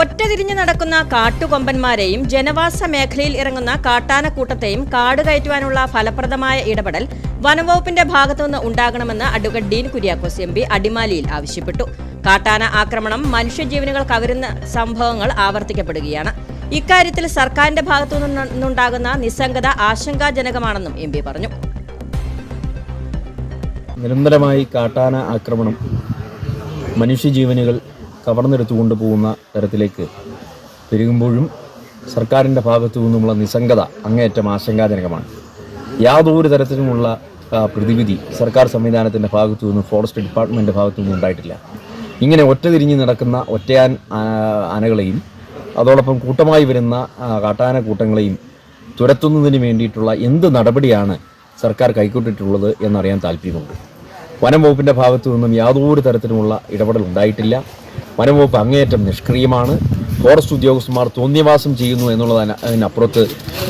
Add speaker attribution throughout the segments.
Speaker 1: ഒറ്റതിരിഞ്ഞു നടക്കുന്ന കാട്ടുകൊമ്പന്മാരെയും ജനവാസ മേഖലയിൽ ഇറങ്ങുന്ന കാട്ടാനക്കൂട്ടത്തെയും കാട് കയറ്റുവാനുള്ള ഫലപ്രദമായ ഇടപെടൽ വനംവകുപ്പിന്റെ ഭാഗത്തുനിന്ന് ഉണ്ടാകണമെന്ന് advocate Dean Kuriakose M P അടിമാലിയിൽ ആവശ്യപ്പെട്ടു. കാട്ടാന ആക്രമണം മനുഷ്യജീവനുകൾ കവരുന്ന സംഭവങ്ങൾ ആവർത്തിക്കപ്പെടുകയാണ്. ഇക്കാര്യത്തിൽ സർക്കാരിന്റെ ഭാഗത്തു നിന്നുണ്ടാകുന്ന നിസ്സംഗത ആശങ്കാജനകമാണെന്നും എം പി പറഞ്ഞു.
Speaker 2: നിരന്തരമായി കാട്ടാന ആക്രമണം മനുഷ്യജീവനുകൾ കവർന്നെടുത്തുകൊണ്ട് കൊണ്ടുപോകുന്ന തരത്തിലേക്ക് പെരുകുമ്പോഴും സർക്കാരിന്റെ ഭാഗത്തു നിന്നുമുള്ള നിസ്സംഗത അങ്ങേയറ്റം ആശങ്കാജനകമാണ്. യാതൊരു തരത്തിലുമുള്ള പ്രതിവിധി സർക്കാർ സംവിധാനത്തിന്റെ ഭാഗത്തു നിന്നും ഫോറസ്റ്റ് ഡിപ്പാർട്ട്മെന്റിന്റെ ഭാഗത്തു നിന്നും ഉണ്ടായിട്ടില്ല. ഇങ്ങനെ ഒറ്റ തിരിഞ്ഞ് നടക്കുന്ന ഒറ്റയാൻ ആനകളെയും അതോടൊപ്പം കൂട്ടമായി വരുന്ന കാട്ടാന കൂട്ടങ്ങളെയും തുരത്തുന്നതിന് വേണ്ടിയിട്ടുള്ള എന്ത് നടപടിയാണ് സർക്കാർ കൈക്കൊണ്ടിട്ടുള്ളത് എന്നറിയാൻ താല്പര്യമുണ്ട്. വനം വകുപ്പിന്റെ ഭാഗത്തു നിന്നും യാതൊരു തരത്തിലുമുള്ള ഇടപെടൽ ഉണ്ടായിട്ടില്ല. വനം വകുപ്പ് അങ്ങേയറ്റം നിഷ്ക്രിയമാണ്. ഫോറസ്റ്റ് ഉദ്യോഗസ്ഥന്മാർ തോന്നിയവാസം ചെയ്യുന്നു എന്നുള്ളതിന് അതിനപ്പുറത്ത്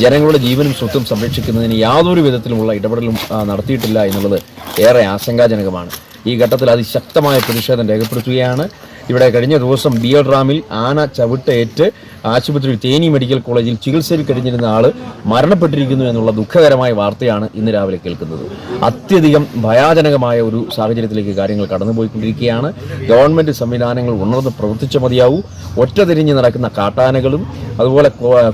Speaker 2: ജനങ്ങളുടെ ജീവനും സ്വത്തും സംരക്ഷിക്കുന്നതിന് യാതൊരു വിധത്തിലുമുള്ള ഇടപെടലും നടത്തിയിട്ടില്ല എന്നുള്ളത് ഏറെ ആശങ്കാജനകമാണ്. ഈ ഘട്ടത്തിൽ അതിശക്തമായ പ്രതിഷേധം രേഖപ്പെടുത്തുകയാണ്. ഇവിടെ കഴിഞ്ഞ ദിവസം ബിയർ റാമിൽ ആന ചവിട്ടേറ്റ് ആശുപത്രി തേനി മെഡിക്കൽ കോളേജിൽ ചികിത്സയിൽ കഴിഞ്ഞിരുന്ന ആൾ മരണപ്പെട്ടിരിക്കുന്നു എന്നുള്ള ദുഃഖകരമായ വാർത്തയാണ് ഇന്ന് രാവിലെ കേൾക്കുന്നത്. അത്യധികം ഭയാജനകമായ ഒരു സാഹചര്യത്തിലേക്ക് കാര്യങ്ങൾ കടന്നുപോയിക്കൊണ്ടിരിക്കുകയാണ്. ഗവൺമെന്റ് സംവിധാനങ്ങൾ ഉണർന്ന് പ്രവർത്തിച്ച മതിയാവൂ. ഒറ്റതിരിഞ്ഞ് നടക്കുന്ന കാട്ടാനകളും അതുപോലെ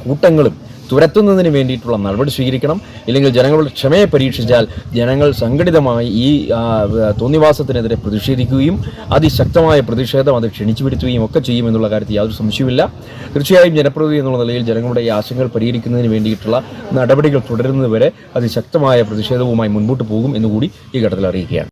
Speaker 2: കൂട്ടങ്ങളും തുരത്തുന്നതിന് വേണ്ടിയിട്ടുള്ള നടപടി സ്വീകരിക്കണം. ഇല്ലെങ്കിൽ ജനങ്ങളുടെ ക്ഷമയെ പരീക്ഷിച്ചാൽ ജനങ്ങൾ സംഘടിതമായി ഈ തോന്നിവാസത്തിനെതിരെ പ്രതിഷേധിക്കുകയും അതിശക്തമായ പ്രതിഷേധം അത് ക്ഷണിച്ചു വരുത്തുകയും ഒക്കെ ചെയ്യുമെന്നുള്ള കാര്യത്തിൽ യാതൊരു സംശയമില്ല തീർച്ചയായും ജനപ്രതിനിധി എന്നുള്ള നിലയിൽ ജനങ്ങളുടെ ഈ ആശങ്കകൾ പരിഹരിക്കുന്നതിന് വേണ്ടിയിട്ടുള്ള നടപടികൾ തുടരുന്നതുവരെ അതിശക്തമായ പ്രതിഷേധവുമായി മുൻപോട്ട് പോകും എന്നുകൂടി ഈ ഘട്ടത്തിൽ അറിയിക്കുകയാണ്.